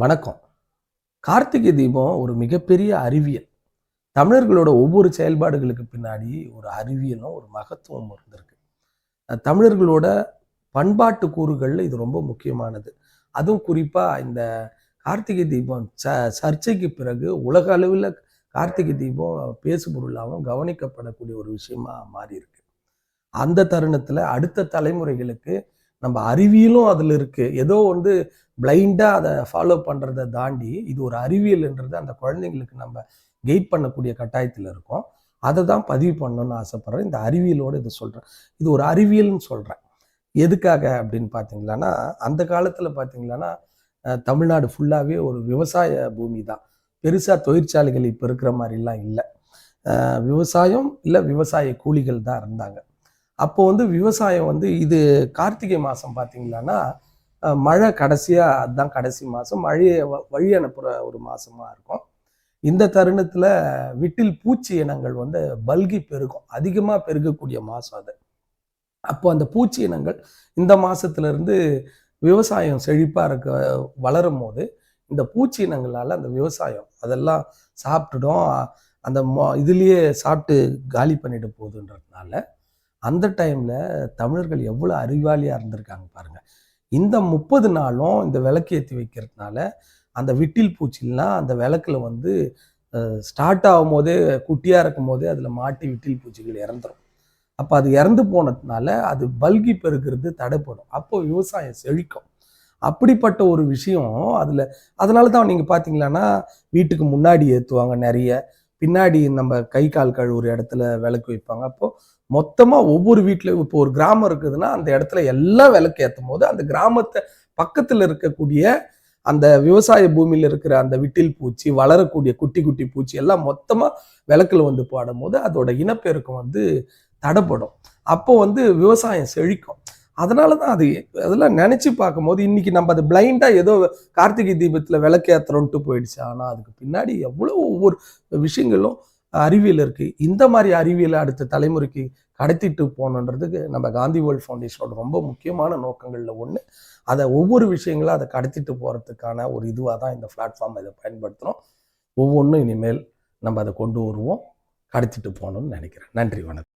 வணக்கம். கார்த்திகை தீபம் ஒரு மிகப்பெரிய அறிவியல். தமிழர்களோட ஒவ்வொரு செயல்பாடுகளுக்கு பின்னாடி ஒரு அறிவியலும் ஒரு மகத்துவம் இருந்திருக்கு. தமிழர்களோட பண்பாட்டு கூறுகளில் இது ரொம்ப முக்கியமானது. அதுவும் குறிப்பாக இந்த கார்த்திகை தீபம் ச சர்ச்சைக்கு பிறகு உலக அளவில் கார்த்திகை தீபம் பேசுபொருளாகவும் கவனிக்கப்படக்கூடிய ஒரு விஷயமா மாறி இருக்கு அந்த தருணத்தில் அடுத்த தலைமுறைகளுக்கு நம்ம அறிவியலும் அதில் இருக்குது ஏதோ வந்து பிளைண்டாக அதை ஃபாலோ பண்ணுறத தாண்டி இது ஒரு அறிவியல்ன்றது அந்த குழந்தைங்களுக்கு நம்ம கெயிட் பண்ணக்கூடிய கட்டாயத்தில் இருக்கோம். அதை தான் பதிவு பண்ணணும்னு ஆசைப்பட்றேன். இந்த அறிவியலோடு இதை சொல்கிறேன் இது ஒரு அறிவியல்னு சொல்கிறேன் எதுக்காக அப்படின்னு பார்த்தீங்களான்னா அந்த காலத்தில் பார்த்தீங்களான்னா தமிழ்நாடு ஃபுல்லாகவே ஒரு விவசாய பூமி தான். பெருசாக தொழிற்சாலைகள் இப்போ இருக்கிற மாதிரிலாம் இல்லை. விவசாயம் இல்லை விவசாய கூலிகள் தான் இருந்தாங்க. அப்போ வந்து விவசாயம் வந்து இது கார்த்திகை மாதம் பார்த்தீங்களான்னா மழை கடைசியாக அதுதான் கடைசி மாதம் மழையை வ- வழி அனுப்புகிற ஒரு மாதமாக இருக்கும். இந்த தருணத்தில் விட்டில் பூச்சி இனங்கள் வந்து பல்கி பெருகும். அதிகமாக பெருகக்கூடிய மாதம் அது. அப்போ அந்த பூச்சி இனங்கள் இந்த மாதத்துலேருந்து விவசாயம் செழிப்பாக இருக்க வளரும் போது இந்த பூச்சி இனங்களால் அந்த விவசாயம் அதெல்லாம் சாப்பிட்டுடும். அந்த மோ இதுலேயே சாப்பிட்டு காலி பண்ணிட்டு போகுதுன்றதுனால அந்த டைமில் தமிழர்கள் எவ்வளோ அறிவாளியாக இருந்திருக்காங்க பாருங்கள் இந்த முப்பது நாளும் இந்த விளக்கு ஏற்றி வைக்கிறதுனால அந்த விட்டில் பூச்சிலாம் அந்த விளக்குல வந்து ஸ்டார்ட் ஆகும் போதே குட்டியாக இருக்கும் போதே அதில் மாட்டி விட்டில் பூச்சிகள் இறந்துடும் அப்போ அது இறந்து போனதுனால அது பல்கி பெருக்கிறது தடைப்படும். அப்போ விவசாயம் செழிக்கும். அப்படிப்பட்ட ஒரு விஷயம் அதில் அதனால தான் நீங்கள் பார்த்தீங்களான்னா வீட்டுக்கு முன்னாடி ஏற்றுவாங்க நிறைய. பின்னாடி நம்ம கை கால் கழுவுற இடத்துல விளக்கு வைப்பாங்க. அப்போ மொத்தமாக ஒவ்வொரு வீட்லையும் இப்போ ஒரு கிராமம் இருக்குதுன்னா அந்த இடத்துல எல்லாம் விளக்கு ஏற்றும் போது அந்த கிராமத்தை பக்கத்தில் இருக்கக்கூடிய அந்த விவசாய பூமியில் இருக்கிற அந்த விட்டில் பூச்சி வளரக்கூடிய குட்டி குட்டி பூச்சி எல்லாம் மொத்தமாக விளக்குல வந்து பாடும்போது அதோட இனப்பெருக்கம் வந்து தடைப்படும். அப்போ வந்து விவசாயம் செழிக்கும். அதனால தான் அது அதெல்லாம் நினச்சி பார்க்கும்போது இன்றைக்கி நம்ம அது பிளைண்டாக ஏதோ கார்த்திகை தீபத்தில் விளக்கேற்றுறோன்ட்டு போயிடுச்சு. ஆனால் அதுக்கு பின்னாடி எவ்வளோ ஒவ்வொரு விஷயங்களும் அறிவியல் இருக்குது இந்த மாதிரி அறிவியலை அடுத்த தலைமுறைக்கு கடத்திட்டு போகணுன்றதுக்கு நம்ம காந்தி வேர்ல்ட் ஃபவுண்டேஷனோட ரொம்ப முக்கியமான நோக்கங்களில் ஒன்று அதை ஒவ்வொரு விஷயங்களும் அதை கடத்திட்டு போகிறதுக்கான ஒரு இதுவாக தான் இந்த பிளாட்ஃபார்ம் இதை பயன்படுத்துகிறோம் ஒவ்வொன்றும் இனிமேல் நம்ம அதை கொண்டு வருவோம். கடத்திட்டு போகணும்னு நினைக்கிறேன். நன்றி வணக்கம்.